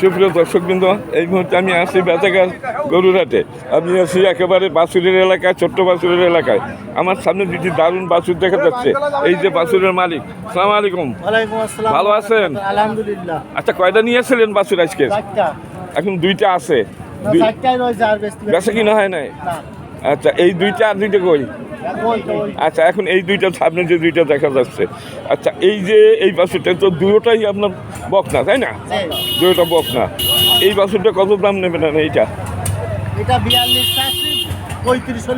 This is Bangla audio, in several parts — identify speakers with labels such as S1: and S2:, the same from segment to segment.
S1: সুপ্রিয় দর্শকবৃন্দ এই মুহূর্তে আমি আসছি বেচাগার গরুরাটে আমি আছি একেবারে বাসুরের এলাকায় ছোট্ট বাসুরের এলাকায়। আমার সামনে দুটি দারুণ বাসুর দেখা যাচ্ছে। এই যে বাসুরের মালিক। সালাম আলাইকুম। ভালো আছেন?
S2: আলহামদুলিল্লাহ।
S1: আচ্ছা কয়টা নিয়েছিলেন বাসুর আজকে? এখন দুইটা আছে।
S2: বেশি
S1: কিনা হয় নাই? আচ্ছা এই দুইটা আর দুইটা কই? আচ্ছা এখন এই দুইটা সামনে যে দুইটা দেখা যাচ্ছে। আচ্ছা এই যে এই বাসুরটা তো দুটোটাই আপনার বকনা তাই না? দুটোটা বকনা। এই বাসুরটা কত দাম নেবেন না এইটা?
S2: এটা পঁয়ত্রিশ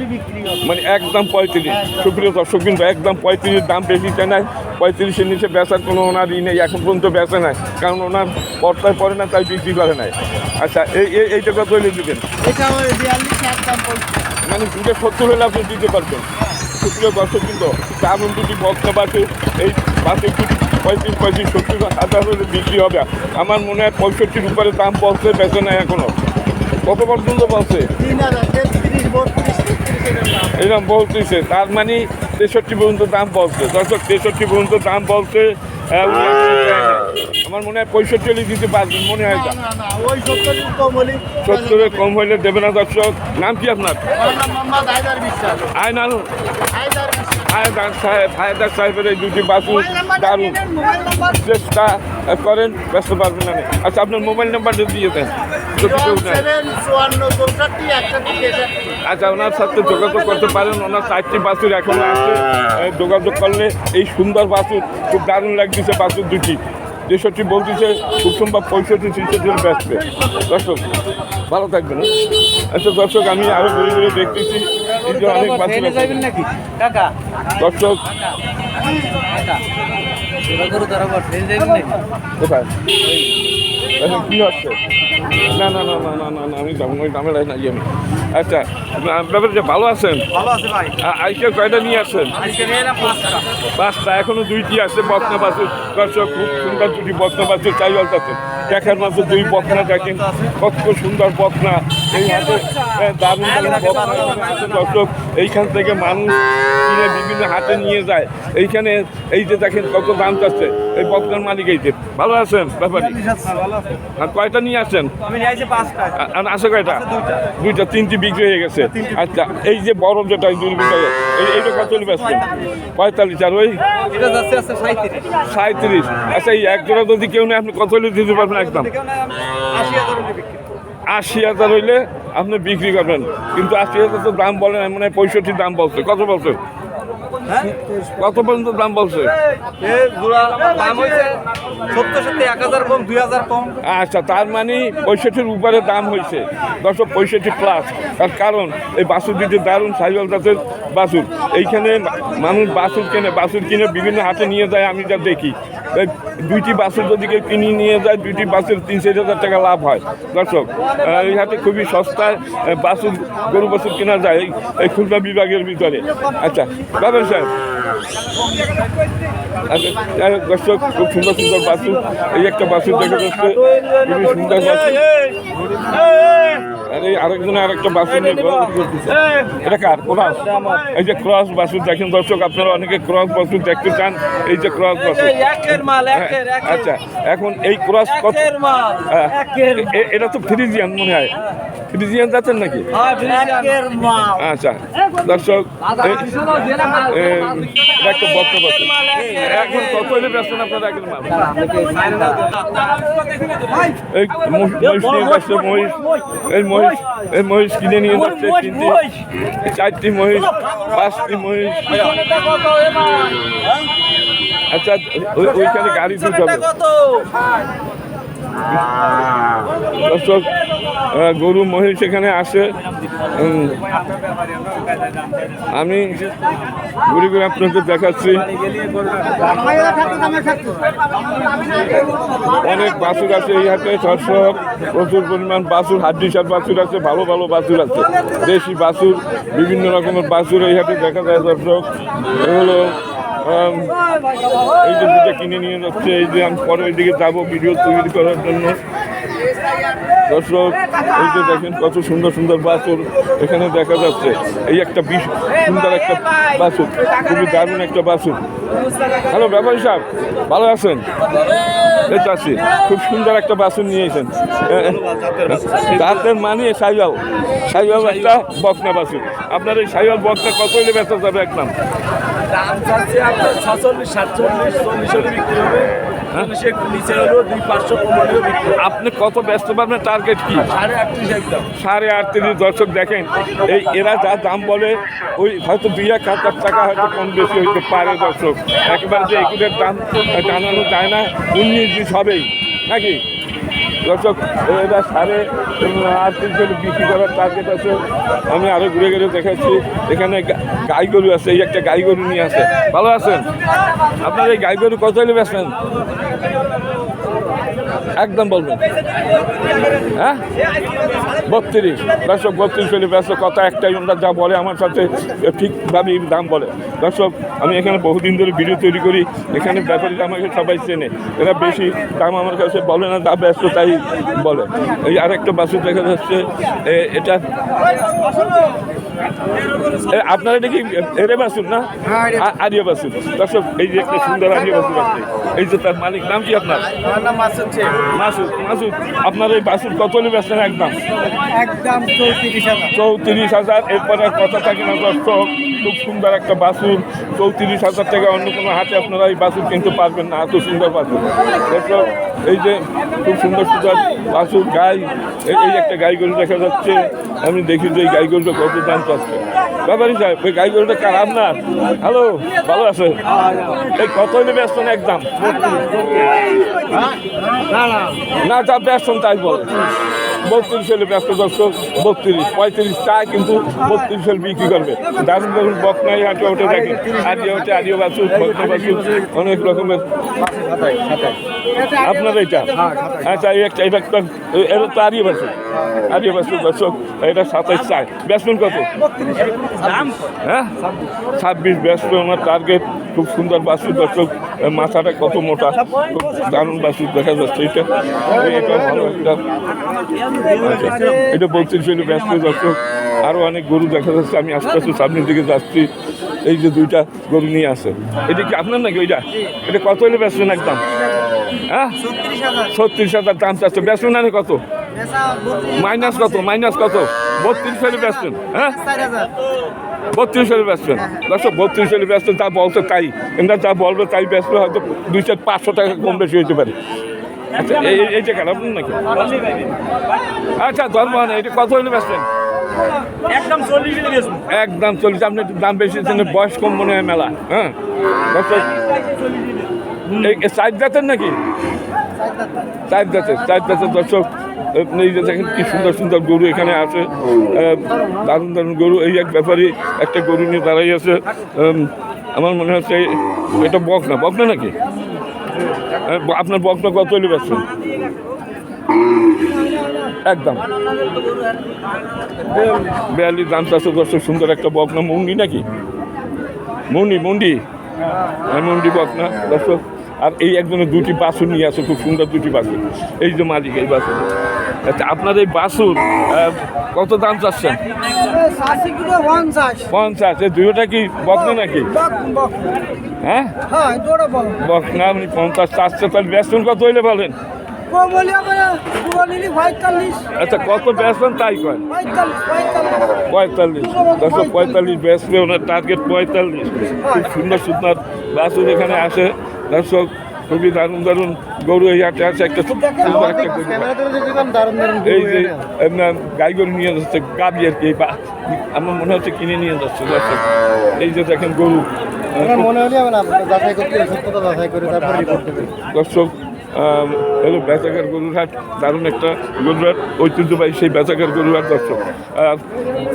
S1: মানে একদম পঁয়ত্রিশ। সুপ্রিয় দর্শক কিন্তু একদম পঁয়ত্রিশের দাম বেশি চায় না পঁয়ত্রিশের নিচে বেচার কোনো ওনার ই নেই এখন পর্যন্ত বেচে নাই। কারণ ওনার পর্দায় পড়ে না তাই বিক্রি করে নাই। আচ্ছা এই এই- এইটা কত দেবেন।
S2: এটা বিয়াল্লিশ একদম
S1: মানে দুটো সত্তর হলে আপনি দিতে পারবেন। সুপ্রিয় দর্শক কিন্তু। দারুণ দুটি বক্তা বাসে এই বাসে দুটি পঁয়ত্রিশ পঁয়ত্রিশ সত্তর হাজার হলে বিক্রি হবে। আমার মনে হয় পঁয়ষট্টির উপরে দাম বলছে বেচে নাই এখনও কত পর্যন্ত
S2: দাম।
S1: এরকম বলতেছে। তার মানে তেষট্টি পর্যন্ত দাম বলছে দর্শক তেষট্টি পর্যন্ত দাম বলছে। উনি না। আমার মনে হয় পঁয়ষট্টি দিতে পারবেন মনে হয়
S2: সত্তরের কম
S1: হইলে দেবে না দর্শক নাম কি আপনার? আয়নাল।
S2: হায়দার
S1: সাহেব হায়দার সাহেবের এই দুটি বাসু দারুণ। চেষ্টা করেন ব্যস্ত পারবেন না। আচ্ছা আপনার মোবাইল নাম্বারটা দিয়ে দেন। আচ্ছা ওনার সাথে যোগাযোগ করতে পারেন ওনার চারটি বাসুর এখন আছে। যোগাযোগ করলে এই সুন্দর বাসুর খুব দারুণ লাগতেছে বাসুর দুটি। তেষট্টি বলতেছে খুব সম্ভব পঁয়ষট্টি ছেষট্টি বেসবে দর্শক ভালো থাকবেন হ্যাঁ? আচ্ছা দর্শক আমি আরও ঘুরে ঘুরে দেখতেছি অনেক বাসুর
S3: নাকি?
S1: দর্শক কোথায়? কি হচ্ছে? না না না না না না না আমি যাব ওই ঝামেলায় নাই আমি। আচ্ছা ব্যাপারে যে ভালো আছেন?
S3: ভালো আছে ভাই।
S1: আ- আজকে কয়টা নিয়ে
S3: এলাম পাঁচটা।
S1: এখনও দুইটি আছে বদনা বাসুর দর্শক খুব সুন্দর দুটি বদনা বাসুর চাই আছে দেখার মতো দুই বকনা দেখেন কত সুন্দর বকনা এই হাতে দারুণ দর্শক এইখান থেকে মানুষ কিনে বিভিন্ন হাতে নিয়ে যায়। এইখানে এই যে দেখেন কত দাম চাচ্ছে এই বকনার মালিক এই যে। ভালো আছেন ব্যাপারে? আর কয়টা নিয়ে আসছেন? আর আছে কয়টা? দুইটা। তিনটি বিক্রি হয়ে গেছে। আচ্ছা এই যে বড় যেটা এই এইটা কত বেচছেন পঁয়তাল্লিশ আর ওই?
S3: সাঁত্রিশ
S1: আচ্ছা এই এক জোড়া যদি কেউ নেই আপনি কত দিতে পারবেন? একদম।
S3: আশি হাজার
S1: হইলে আপনি বিক্রি করবেন। কিন্তু আশি হাজার তো দাম বলেন মানে হয় পঁয়ষট্টি দাম বলছে। কত বলছে? কত পর্যন্ত দাম বলছে? আচ্ছা তার মানে পঁয়ষট্টির উপরে দাম হয়েছে। দশশো পঁয়ষট্টি প্লাস তার কারণ এই বাসুর দিতে দারুণ সাইকেল জাতের বাসুর এইখানে মানুষ বাসুর কেনে বাসুর কিনে বিভিন্ন হাতে নিয়ে যায় আমি যা দেখি। দুইটি বাসুর যদি কেউ কিনে নিয়ে যায় দুইটি বাসের তিন চার হাজার টাকা লাভ হয়। দর্শক এই হাতে খুবই সস্তায় বাসুর গরু বাসুর কেনা যায় এই- এই খুলনা বিভাগের ভিতরে। আচ্ছা বাবেন সাহেব আচ্ছা দর্শক খুব সুন্দর সুন্দর বাসুর এই একটা বাসুর দেখা যাচ্ছে। খুবই সুন্দর বাসুর আর এই আরেকজনে আরেকটা বাসুর নিয়ে এটা কার? ক্রস। এই যে ক্রস বাসুর দেখেন দর্শক আপনারা অনেকে ক্রস বাসুর দেখতে চান। এই যে ক্রস
S3: মাল
S1: হ্যাঁ, আচ্ছা এখন এই ক্রস কত? হ্যাঁ, এটা তো ফ্রিজিয়ান মনে হয়। ফ্রিজিয়ান যাচ্ছেন নাকি? আচ্ছা। দর্শক এ, একটা বক্তব্য আছে। এখন কত হলে ব্যস্ত আপনারা এখন এই মহিষ মহিষ নিয়ে যাচ্ছে মহিষ। এই মহিষ এই মহিষ কিনে নিয়ে যাচ্ছে তিনটি। চারটি মহিষ পাঁচটি মহিষ। আচ্ছা ওইখানে গাড়ি হবে। দর্শক গরু মহিষ এখানে আসে। উম, আমি ঘুরে ঘুরে আপনাদের দেখাচ্ছি। অনেক বাছুর আছে এই হাটে, ছশো, প্রচুর পরিমাণ বাছুর হাড্ডিসার বাছুর আছে, ভালো ভালো বাছুর আছে। দেশি বাছুর, বিভিন্ন রকমের বাছুর এই হাতে দেখা যায়, দর্শক। এগুলো এই যে কিনে নিয়ে যাচ্ছে, এই যে আমি পরে ওইদিকে যাব ভিডিও তৈরি করার জন্য। দর্শক, এই যে দেখেন কত সুন্দর সুন্দর বাছুর এখানে দেখা যাচ্ছে। এই একটা বিশ সুন্দর একটা বাছুর, খুবই দারুণ একটা বাছুর। হ্যালো, ব্যাপারী সাহেব, ভালো আছেন? তো খুব সুন্দর একটা বাছুর নিয়েছেন তাদের মানে সাইবাল। সাইবাল একটা বকনা বাছুর। আপনার এই সাইবাল বকনা কত হলে বেচা যাবে একদম?
S4: দাম আপনার সাতচল্লিশ, চল্লিশ বিক্রি হবে।
S1: আপনি কত ব্যস্ত পারবেন টার্গেট কি?
S4: সাড়ে আটত্রিশ
S1: দর্শক দেখেন এই এরা যা দাম বলে ওই হয়তো দুই এক হাজার টাকা হয়তো কম বেশি হইতে পারে দর্শক। একেবারে যে এগুলোর দাম জানানো যায় না উনিশ বিশ হবেই নাকি? দর্শক এরা সাড়ে আটত্রিশ বিক্রি করার টার্গেট আছে। আমি আরও ঘুরে ঘুরে দেখাচ্ছি। এখানে গাই গরু আছে, এই একটা গাই গরু নিয়ে আছে। ভালো আছেন? আপনার এই গাই গরু কত হলে বেচবেন? একদম বলবেন। হ্যাঁ? বত্রিশ। দর্শক বত্রিশ হলে ব্যস্ত কথা একটাই ওনারা যা বলে আমার সাথে ঠিকভাবেই দাম বলে। দর্শক আমি এখানে বহুদিন ধরে ভিডিও তৈরি করি এখানে ব্যাপারীরা আমাকে সবাই চেনে। এরা বেশি দাম আমার কাছে বলে না দাম ব্যস্ত তাই বলে। এই আরেকটা বাসু দেখা যাচ্ছে এটা আপনার এটা কি এরে বাসুর না? আ- আরিয়া বাসুর। দর্শক এই যে একটা সুন্দর আরিয়া বাসুন আছে এই যে তার মালিক নাম কি আপনার?
S4: নাম
S1: মাসুদ মাসুদ আপনার এই বাসুর কত হলে বেচছেন একদম
S2: একদম চৌত্রিশ হাজার।
S1: চৌত্রিশ হাজার এরপরে কথা থাকে না দর্শক খুব সুন্দর একটা বাসুর। চৌত্রিশ হাজার টাকা অন্য কোনো হাতে আপনারা এই বাসুর কিনতে পারবেন না এত সুন্দর বাসুর। এই যে খুব সুন্দর সুন্দর বাসুর গাই, এই একটা গাই গরু দেখা যাচ্ছে, আমি দেখি যে এই গাই গরুটা কত দাম চাচ্ছে। ব্যাপারী সাহেব ওই গাই গরুটা কার? আপনার? হ্যালো ভালো আছে? এই কত হইলে ব্যস্ত না একদম না, যা ব্যস্ত তাই বল। বত্রিশ হলে ব্যস্ত দর্শক, বত্রিশ, পঁয়ত্রিশ চায় কিন্তু বত্রিশ হলে বিক্রি করবে। দারুণ দারুণ বকনাই হাটে ওঠে দেখে। আদিও ওঠে আদিও বাছুর বকনা বাছুর অনেক রকমের আপনার এটা আচ্ছা এই একটা এটা একটা এটা তো আরিয়া বাছুর আরিয়া বাছুর দর্শক এটা সাতাইশ চায় ব্যাটসম্যান কত? হ্যাঁ? ছাব্বিশ। ব্যস্ত আমার টার্গেট খুব সুন্দর বাছুর দর্শক। মাথাটা কত মোটা? খুব দারুণ বাছুর দেখা যাচ্ছে এটা। এটা ভালো একটা আচ্ছা, এটা হলে ব্যস্ত দর্শক। আরও অনেক গরু দেখা যাচ্ছে, আমি আস্তে আস্তে সামনের দিকে যাচ্ছি। এই যে দুইটা গরু নিয়ে আসে এটা কি আপনার নাকি ওইটা? এটা কত হলে ব্যস্ত একদম? হ্যাঁ? ছত্রিশ হাজার দাম চাচ্ছে। ব্যস্ত না কত? মাইনাস কত? মাইনাস কত? বত্রিশ হলে ব্যস্ত হ্যাঁ? বত্রিশ হলে ব্যস্ত দর্শক, বত্রিশ হলে ব্যস্ত যা বলছে তাই। এরা যা বলবে তাই ব্যস্ত হয়তো দুই চার পাঁচশো টাকা কম বেশি হইতে পারে। আচ্ছা এই এই- এইটা খারাপ নাকি? আচ্ছা ধর্ম, এটা কত হলে ব্যস্ত
S4: একদম চল্লিশ
S1: আপনি একটু দাম বেশি বয়স কম মনে হয় মেলা হ্যাঁ? সাইড জাতের নাকি? চার জাতের চার জাতের দর্শক আপনি এই যে দেখেন কি সুন্দর সুন্দর গরু এখানে আছে। দারুণ দারুণ গরু এই এক ব্যাপারী একটা গরু নিয়ে দাঁড়াই আছে। আমার মনে হচ্ছে এটা বকনা বকনা নাকি? আহ, ব- আপনার বকনা কত হলে পাচ্ছেন একদম। বিয়াল্লিশ দাম চারশো দর্শক সুন্দর একটা বকনা মুন্ডি নাকি? মুন্ডি মুন্ডি? হ্যাঁ মুন্ডি বকনা দর্শক। আর এই একজনের দুটি বাসুর নিয়ে আসে খুব সুন্দর দুটি বাসুর এই যে মালিক এই বাসুর আচ্ছা আপনার এই বাসুর কত দাম চাচ্ছেন? পঞ্চাশ। এই দুইটা কি বকনা নাকি? হ্যাঁ? বকনা আপনি পঞ্চাশ চারশো তাহলে ব্যস্ত কত হইলে বলেন? আচ্ছা কত ব্যস্তেন তাই কয়? পঁয়তাল্লিশ দশশো পঁয়তাল্লিশ। বেসবে ওনার টার্গেট পঁয়তাল্লিশ। খুব সুন্দর সুন্দর বাসুর এখানে আসে। দর্শক খুবই দারুণ দারুণ গরু এই হাটে আছে। একটা। এই যে গাই গরু নিয়ে যাচ্ছে গাবি আর কি বা- আমার মনে হচ্ছে কিনে নিয়ে যাচ্ছে দর্শক। এই যে দেখেন গরু।
S2: মনে হলে
S1: দর্শক হলো বেচাকার গরুরহাট, দারুণ একটা গরুরহাট, ঐতিহ্যবাহী সেই বেচাকার গরুরহাট দর্শক। আর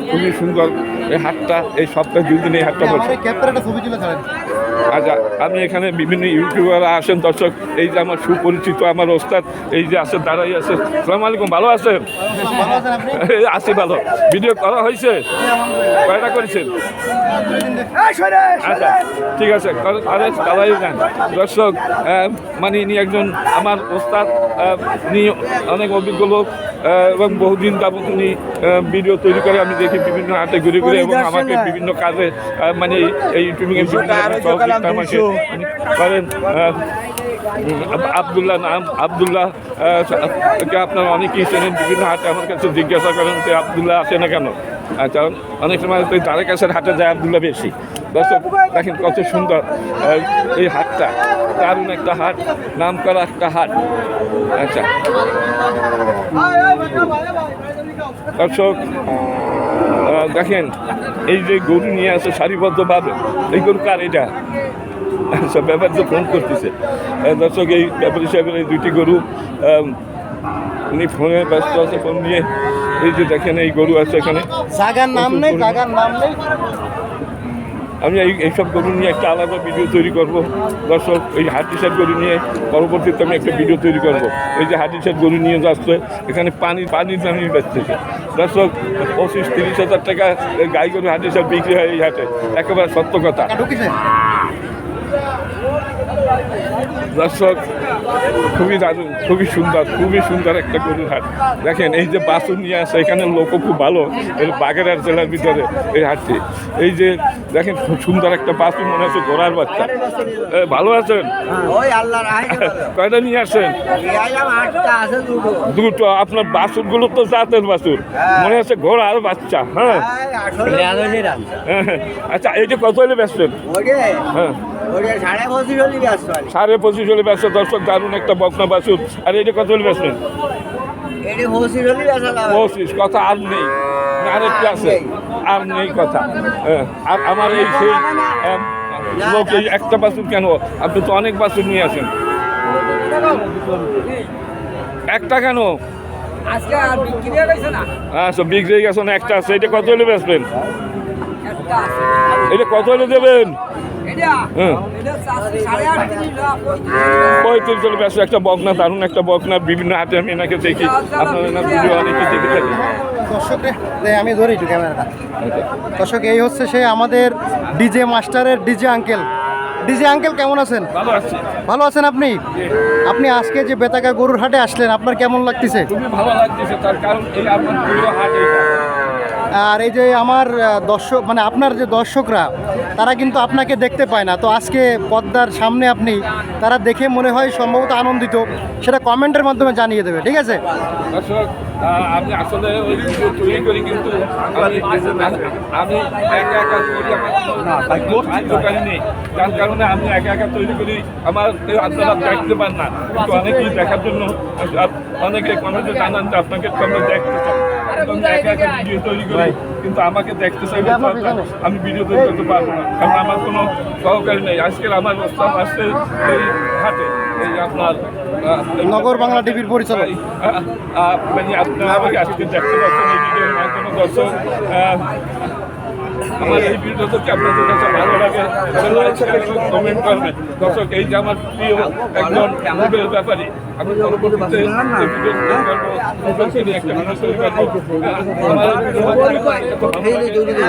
S1: খুবই সুন্দর এই হাটটা, এই সপ্তাহে দুই দিন এই হাটটা আচ্ছা আমি এখানে বিভিন্ন ইউটিউবাররা আসেন দর্শক এই যে আমার সুপরিচিত আমার ওস্তাদ এই যে আছে দাঁড়াই আছে। সালাম আলাইকুম ভালো আছেন? আছি ভালো। ভিডিও করা হয়েছে? কয়টা করেছেন? আচ্ছা ঠিক আছে আরে দাদাই যান। দর্শক মানে ইনি একজন আমার ওস্তাদ ইনি অনেক অভিজ্ঞ লোক এবং বহুদিন যাবত উনি ভিডিও তৈরি করে আমি দেখি বিভিন্ন হাতে ঘুরে ঘুরে এবং আমাকে বিভিন্ন কাজে মানে এই ইউটিউবিং বিভিন্ন আমাকে করেন আবদুল্লাহ নাম আবদুল্লাহ আপনারা অনেকেই চেনেন বিভিন্ন হাতে আমার কাছে জিজ্ঞাসা করেন যে আবদুল্লাহ আছে না কেন? আচ্ছা অনেক সময় তো তারের কাছের হাটে যায় আবদুল্লাহ বেশি। দর্শক, দেখেন কত সুন্দর এই হাটটা। দারুণ একটা হাট নাম করা একটা হাট। আচ্ছা। দর্শক দেখেন, এই যে গরু নিয়ে আছে সারিবদ্ধভাবে, এই গরু কার এটা? আচ্ছা ব্যাপার তো ফোন করতেছে। দর্শক, এই ব্যাপার হিসাবে এই দুইটি গরু উনি ফোনে ব্যস্ত আছে, ফোন নিয়ে এই যে দেখেন এই গরু আছে এখানে।
S2: জাগার নাম নেই জাগার নাম নেই।
S1: আমি এই এইসব গরু নিয়ে একটা আলাদা ভিডিও তৈরি করব। দর্শক এই হাট হিসাব গরু নিয়ে পরবর্তীতে আমি একটা ভিডিও তৈরি করব। এই যে হাট হিসাব গরু নিয়ে যাচ্ছে এখানে পানি পানির দামি বেচতেছে দর্শক পঁচিশ তিরিশ হাজার টাকা গাই গরু হাট হিসাব বিক্রি হয় এই হাটে। একেবারে সত্য কথা। দর্শক খুবই দারুণ খুবই সুন্দর খুবই সুন্দর একটা গরুর হাট। দেখেন এই যে বাসুর নিয়ে আসে এখানে লোকও খুব ভালো এই বাগেরহাট জেলার ভিতরে এই হাটটি। এই যে দেখেন খুব সুন্দর একটা বাসুর মনে হচ্ছে ঘোড়ার বাচ্চা। ভালো আছেন? কয়টা নিয়ে আসছেন?
S3: আইলাম আটটা আছে দুটো।
S1: আপনার বাসুরগুলো তো জাতের বাসুর। মনে হচ্ছে ঘোড়ার বাচ্চা হ্যাঁ। হ্যাঁ। আচ্ছা এই যে কত হলে
S3: ব্যস্ত?
S1: হ্যাঁ।
S3: সাড়ে পঁচিশ হলি ব্যস্ত
S1: সাড়ে পঁচিশ হলে ব্যস্ত দর্শক দারুণ একটা বকনা বাসুর আর এটা কত হলে
S3: এটি পঁচিশ
S1: কথা আর নেই। আর একটু আছে আর নেই কথা। আর আমার এই সেই লোক এই একটা বাসুর কেন? আপনি তো অনেক বাসুর নিয়ে আসেন। একটা কেন? আচ্ছা বিক্রি হয়ে গেছে না? একটা আছে। এটা কত হলে
S5: আছে।
S1: এটা কত হলে দেবেন? হ্যাঁ
S5: না পঁয়ত্রিশ
S1: পঁয়ত্রিশ চলে ব্যস্ত একটা বকনা দারুণ একটা বকনা বিভিন্ন হাটে আমি এনাকে দেখি। আপনার এনার ভিডিও অনেকে দেখে থাকি
S2: দর্শক আমি ধরি একটু ক্যামেরাটা। দর্শক এই হচ্ছে সে আমাদের ডিজে মাস্টারের ডিজে আঙ্কেল। ডিজে আঙ্কেল কেমন আছেন?
S1: ভালো আসছে
S2: ভালো আছেন আপনি? আপনি আজকে যে বেতাকা গরুর হাটে আসলেন আপনার কেমন লাগতেছে?
S1: খুবই ভালো লাগতেছে তার কারণ এই আপনার প্রিয় হাট
S2: আর এই যে আমার দর্শক মানে আপনার যে দর্শকরা তারা কিন্তু আপনাকে দেখতে পায় না। তো আজকে পদ্মার সামনে আপনি তারা দেখে মনে হয় সম্ভবত আনন্দিত। সেটা কমেন্টের মাধ্যমে জানিয়ে দেবে ঠিক আছে?
S1: দর্শক আমি আসলে ওই তৈরি করি কিন্তু আমি আমি একা একা তৈরি আমার নেই। যার কারণে আমি একা একা তৈরি করি। আমার কেউ আপনারা দেখতে পান না। কিন্তু অনেকেই দেখার জন্য অনেকে কমেন্টে জানান যে আপনাকে তো দেখতে একা ভিডিও তৈরি করি কিন্তু আমাকে দেখতে চাইলে তো আমি ভিডিও তৈরি করতে পারব না কারণ আমার কোনো সহকারী নেই। আজকের আমার আসছে এই হাটে এই আপনার
S2: নগর বাংলা টিভির পরিচালক।
S1: মানে আপনারা আমাকে আজকে দেখতে পাচ্ছেন এই ভিডিওর মাধ্যমে দর্শক আমার এই ভিডিও থেকে আপনাদের কাছে ভালো লাগে কমেন্ট করবেন। দর্শক, এই যে আমার প্রিয় একজন মুভের ব্যাপারে, আমি পরবর্তীতে একটা ভিডিও তৈরি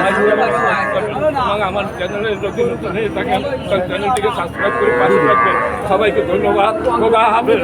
S1: আমার আমার চ্যানেলে যদি নতুন হয়ে থাকেন চ্যানেলটিকে সাবস্ক্রাইব করে পাশে রাখবেন সবাইকে ধন্যবাদ। খোদা হাফেজ।